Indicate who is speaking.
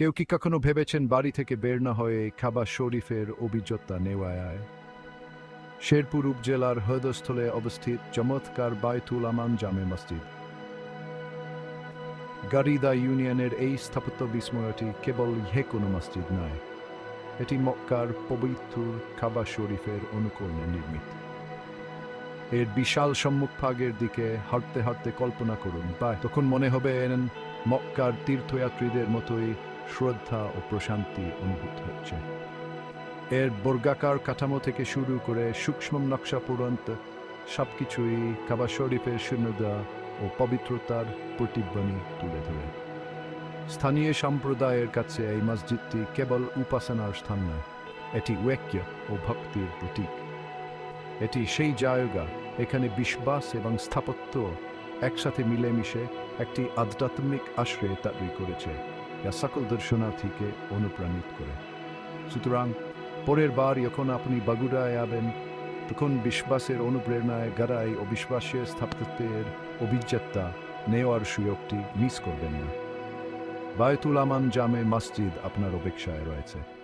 Speaker 1: কেউ কি কখনো ভেবেছেন বাড়ি থেকে বের না হয়ে খাবার শরীফের অভিজ্ঞতা নেওয়ায়? শেরপুর উপজেলার হৃদস্থলে অবস্থিত চমৎকার বায়তুল আমান জামে মসজিদ। গারিদা ইউনিয়নের এই স্থাপত্য বিস্ময়টি কেবল ইহে কোনো মসজিদ নয়, এটি মক্কার পবিত্র খাবার শরীফের অনুকরণে নির্মিত। এর বিশাল সম্মুখভাগের দিকে হাঁটতে হাঁটতে কল্পনা করুন, বা তখন মনে হবে এন মক্কার তীর্থযাত্রীদের মতোই শ্রদ্ধা ও প্রশান্তি অনুভূত হচ্ছে। এর বর্গাকার কাঠামো থেকে শুরু করে সূক্ষ্ম নকশা পর্যন্ত সবকিছুই কাবা শরীফের শূন্যতা ও পবিত্রতার প্রতিধ্বনি তুলে ধরে। স্থানীয় সম্প্রদায়ের কাছে এই মসজিদটি কেবল উপাসনার স্থান নয়, এটি ঐক্য ও ভক্তির প্রতীক। এটি সেই জায়গা এখানে বিশ্বাস এবং স্থাপত্য একসাথে মিলেমিশে একটি আধ্যাত্মিক আশ্রয় তৈরি করেছে। যা সকল দর্শনার্থীকে অনুপ্রাণিত করে সুতরাং পরের বার যখন আপনি বাগুড়ায় যাবেন তখন বিশ্বাসের অনুপ্রেরণায় গড়াই ও বিশ্বাসের স্থাপত্যের অভিজ্ঞতা নেওয়ার সুযোগটি মিস করবেন না। বায়তুল আমান জামে মসজিদ আপনার অপেক্ষায় রয়েছে।